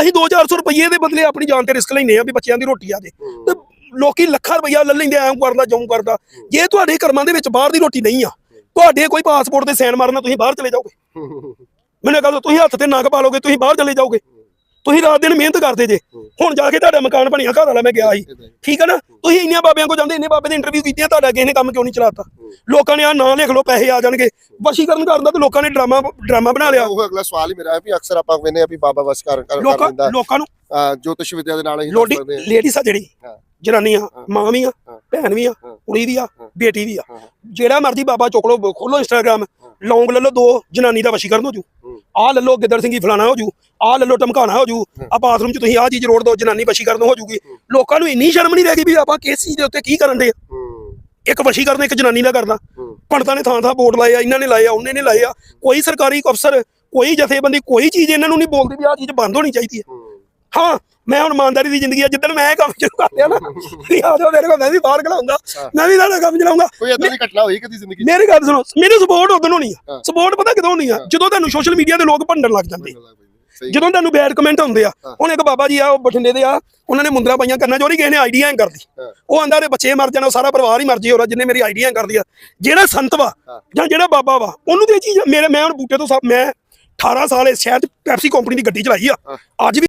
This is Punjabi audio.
ਅਸੀਂ 2-400 ਰੁਪਏ ਦੇ ਬਦਲੇ ਆਪਣੀ ਜਾਨ ਤੇ ਰਿਸਕ ਲੈਨੇ ਆ ਵੀ ਬੱਚਿਆਂ ਦੀ ਰੋਟੀ ਆ ਜੇ। ਤੇ ਲੋਕੀ ਲੱਖਾਂ ਰੁਪਈਆ ਲੈ ਲੈਂਦੇ ਐਂ ਕਰਦਾ ਜਉਂ ਕਰਦਾ। ਜੇ ਤੁਹਾਡੇ ਕਰਮਾਂ ਦੇ ਵਿੱਚ ਬਾਹਰ ਦੀ ਰੋਟੀ ਨਹੀਂ ਆ ਤੁਹਾਡੇ ਕੋਈ ਪਾਸਪੋਰਟ ਤੇ ਸਾਈਨ ਮਾਰਨਾ ਤੁਸੀਂ ਬਾਹਰ ਚਲੇ ਜਾਓਗੇ। ਮੈਨੂੰ ਕਹੋ ਤੁਸੀਂ ਹੱਥ ਤੇ ਨੰਗ ਪਾ ਲੋਗੇ ਤੁਸੀਂ ਬਾਹਰ ਚਲੇ ਜਾਓਗੇ। ਤੁਸੀਂ ਰਾਤ ਦਿਨ ਮਿਹਨਤ ਕਰਦੇ ਜੇ। ਹੁਣ ਜਾ ਕੇ ਤੁਹਾਡਾ ਮਕਾਨ ਬਣਿਆ ਘਰ ਵਾਲਾ ਮੈਂ ਗਿਆ ਸੀ। ਠੀਕ ਹੈ ਨਾ? ਤੁਸੀਂ ਇੰਨੇ ਬਾਬਿਆਂ ਕੋ ਜਾਂਦੇ ਇੰਨੇ ਬਾਬੇ ਦੀ ਇੰਟਰਵਿਊ ਕੀਤੀਆਂ ਤੁਹਾਡਾ ਕਿਸੇ ਨੇ ਕੰਮ ਕਿਉਂ ਨਹੀਂ ਚਲਾਤਾ? ਲੋਕਾਂ ਨੇ ਆ ਨਾਂ ਲਿਖ ਲਓ ਪੈਸੇ ਆ ਜਾਣਗੇ। ਵਸ਼ੀਕਰਨ ਕਰਨ ਦਾ ਤੇ ਲੋਕਾਂ ਨੇ ਡਰਾਮਾ ਡਰਾਮਾ ਬਣਾ ਲਿਆ। ਉਹ ਅਗਲਾ ਸਵਾਲ ਹੀ ਮੇਰਾ ਹੈ ਵੀ ਅਕਸਰ ਆਪਾਂ ਕਹਿੰਦੇ ਆ ਵੀ ਬਾਬਾ ਵਸ ਕਰ ਲੋਕਾਂ ਲੋਕਾਂ ਨੂੰ ਜੋਤਿਸ਼ ਵਿਦਿਆ ਦੇ ਨਾਲ ਹੀ ਲੋਡੀ ਸਕਦੇ ਆ। ਲੇਡੀਜ਼ ਆ ਜਿਹੜੀ। ਹਾਂ। ਜਨਾਨੀਆਂ ਮਾਂ ਵੀ ਆ। ਭੈਣ ਵੀ ਆ। ਕੁੜੀ ਵੀ ਆ। ਬੇਟੀ ਵੀ ਆ। ਜਿਹੜਾ ਮਰਜ਼ੀ ਬਾਬਾ ਚੁੱਕ ਲਓ ਖੋਲੋ ਇੰਸਟਾਗ੍ਰਾਮ ਲੌਂਗ ਲੈ ਲਓ ਦੋ ਜਨਾਨੀ ਦਾ ਵਸ਼ੀਕਰਨ ਹੋ ਜੂ। ਲੈ ਲਓ ਗਿੱਦੜ ਸਿੰਘੀ ਫਲਾਣਾ ਹੋ ਜੂ ਆਹ ਲੈ ਲਓ ਟਮਕਾਣਾ ਹੋ ਜੂ। ਆ ਬਾਥਰੂਮ 'ਚ ਤੁਸੀਂ ਆਹ ਚੀਜ਼ ਰੋੜ ਦੋ ਜਨਾਨੀ ਵਸ਼ੀਕਰਨ ਹੋ ਜੂਗੀ। ਲੋਕਾਂ ਨੂੰ ਇੰਨੀ ਸ਼ਰਮ ਨਹੀਂ ਰਹਿ ਗਈ ਵੀ ਆਪਾਂ ਕਿਸ ਚੀਜ਼ ਦੇ ਉੱਤੇ ਕੀ ਕਰਨ ਦੇ ਇੱਕ ਵਸ਼ੀਕਰਨ ਇੱਕ ਜਨਾਨੀ ਦਾ ਕਰਦਾ ਹੂੰ। ਪੰਡਤਾਂ ਨੇ ਥਾਂ ਥਾਂ ਬੋਰਡ ਲਾਏ ਆ ਇਹਨਾਂ ਨੇ ਲਾਏ ਆ ਉਹਨੇ ਨੇ ਲਾਏ ਆ। ਕੋਈ ਸਰਕਾਰੀ ਅਫਸਰ ਕੋਈ ਜਥੇਬੰਦੀ ਕੋਈ ਚੀਜ਼ ਇਹਨਾਂ ਨੂੰ ਨਹੀਂ ਬੋਲਦੀ ਵੀ ਆਹ ਚੀਜ਼ ਬੰਦ ਹੋਣੀ ਚਾਹੀਦੀ ਹੈ। ਹੂੰ ਹਾਂ ਮੈਂ ਹੁਣ ਇਮਾਨਦਾਰੀ ਦੀ ਜ਼ਿੰਦਗੀ ਆ ਜਿੱਦਣ ਮੈਂ ਇਹ ਕੰਮ ਸ਼ੁਰੂ ਕਰ ਲਿਆ ਨਾ ਵੀ ਆ ਜਾਓ ਮੇਰੇ ਕੋਲ ਮੈਂ ਵੀ ਬਾਹਰ ਖਲਾਉਂਗਾ ਹਾਂ। ਮੈਂ ਵੀ ਤੁਹਾਡਾ ਕੰਮ ਚਲਾਉਂਗਾ ਕੋਈ ਏਦਾਂ ਦੀ ਘਟਨਾ ਹੋਈ ਕਦੀ ਜ਼ਿੰਦਗੀ ਮੇਰੀ ਗੱਲ ਸੁਣੋ ਮੇਰੀ ਸਪੋਰਟ ਉਦੋਂ ਹੋਣੀ ਆ ਹਾਂ। ਸਪੋਰਟ ਪਤਾ ਕਿਦੋਂ ਹੋਣੀ ਆ ਜਦੋਂ ਤੁਹਾਨੂੰ ਸੋਸ਼ਲ ਮੀਡੀਆ ਦੇ ਲੋਕ ਭੰਡਣ ਲੱਗ ਜਾਂਦੇ ਜਦੋਂ ਤੁਹਾਨੂੰ ਬੈਡ ਕਮੈਂਟ ਆਉਂਦੇ ਆ ਹਾਂ। ਹੁਣ ਇੱਕ ਬਾਬਾ ਜੀ ਆ ਉਹ ਬਠਿੰਡੇ ਦੇ ਆ ਉਹਨਾਂ ਨੇ ਮੁੰਦਰਾ ਪਾਈਆਂ ਕਰਨਾ ਚੋਰੀ ਕਿਸੇ ਨੇ ਆਈਡੀਆ ਕਰਦੀ ਹਾਂ। ਉਹ ਆਂਦਾ ਰੇ ਬੱਚੇ ਮਰ ਜਾਣਾ ਸਾਰਾ ਪਰਿਵਾਰ ਹੀ ਮਰ ਜੇ ਹੋਰ ਜਿੰਨੇ ਮੇਰੀ ਆਈਡੀਆ ਕਰਦੀ ਆ ਜਿਹੜਾ ਸੰਤ ਵਾ ਹਾਂ। ਜਾਂ ਜਿਹੜਾ ਬਾਬਾ ਵਾ ਉਹਨੂੰ ਤੇ ਚੀਜ਼ ਮੇਰੇ ਮੈਂ ਹੁਣ ਬੂਟੇ ਤੋਂ ਸਭ ਮੈਂ 18 ਸਾਲ ਇਸ ਸ਼ਹਿਰ ਚ ਪੈਪਸੀ ਕੰਪਨੀ ਦੀ ਗੱਡੀ ਚਲਾਈ ਆ ਹਾਂ। ਅੱਜ ਵੀ